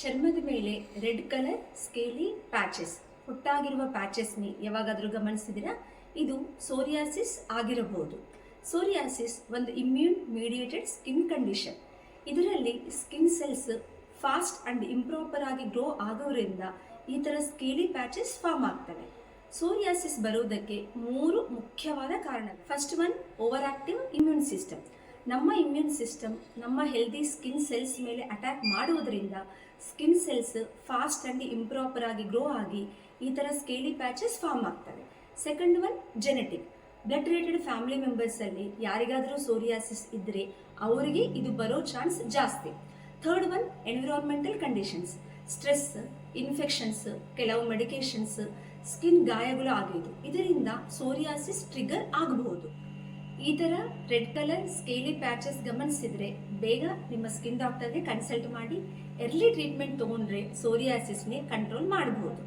ಚರ್ಮದ ಮೇಲೆ red colour scaly patches. ಹುಟ್ಟಾಗಿರುವ ಪ್ಯಾಚಸ್ನಿ ಯಾವಾಗಾದರೂ ಗಮನಿಸಿದಿರಾ ಇದು ಸೋರಿಯಾಸಿಸ್ ಆಗಿರಬಹುದು. ಸೋರಿಯಾಸಿಸ್ ಒಂದು ಇಮ್ಯೂನ್ ಮೀಡಿಯೇಟೆಡ್ ಸ್ಕಿನ್ ಕಂಡೀಷನ್ ಇದರಲ್ಲಿ skin cells fast and improper ಆಗಿ ಗ್ರೋ ಆಗೋದ್ರಿಂದ ಈ ಥರ ಸ್ಕೇಲಿ ಪ್ಯಾಚಸ್ ಫಾರ್ಮ್ ಆಗ್ತವೆ. ಸೋರಿಯಾಸಿಸ್ ಬರೋದಕ್ಕೆ ಮೂರು ಮುಖ್ಯವಾದ ಕಾರಣ first one over active immune system ನಮ್ಮ ಇಮ್ಯೂನ್ ಸಿಸ್ಟಮ್ ನಮ್ಮ ಹೆಲ್ದಿ ಸ್ಕಿನ್ ಸೆಲ್ಸ್ ಮೇಲೆ ಅಟ್ಯಾಕ್ ಮಾಡುವುದರಿಂದ skin cells fast and improper ಆಗಿ ಗ್ರೋ ಆಗಿ ಈ ಥರ ಸ್ಕೇಲಿ ಪ್ಯಾಚಸ್ ಫಾರ್ಮ್ ಆಗ್ತವೆ. Second one genetic blood related family ಮೆಂಬರ್ಸಲ್ಲಿ ಯಾರಿಗಾದರೂ ಸೋರಿಯಾಸಿಸ್ ಇದ್ದರೆ ಅವರಿಗೆ ಇದು ಬರೋ ಚಾನ್ಸ್ ಜಾಸ್ತಿ. Third one environmental conditions stress infections ಕೆಲವು ಮೆಡಿಕೇಶನ್ಸ್ ಸ್ಕಿನ್ ಗಾಯಗಳು ಆಗಿದ್ದು ಇದರಿಂದ ಸೋರಿಯಾಸಿಸ್ ಟ್ರಿಗರ್ ಆಗಬಹುದು. ಈ ಥರ ರೆಡ್ ಕಲರ್ ಸ್ಕೇಲಿ ಪ್ಯಾಚಸ್ ಗಮನಿಸಿದ್ರೆ ಬೇಗ ನಿಮ್ಮ ಸ್ಕಿನ್ ಡಾಕ್ಟರ್ಗೆ ಕನ್ಸಲ್ಟ್ ಮಾಡಿ ಎರ್ಲಿ ಟ್ರೀಟ್ಮೆಂಟ್ ತೊಗೊಂಡ್ರೆ ಸೋರಿಯಾಸಿಸ್ನೇ ಕಂಟ್ರೋಲ್ ಮಾಡಬಹುದು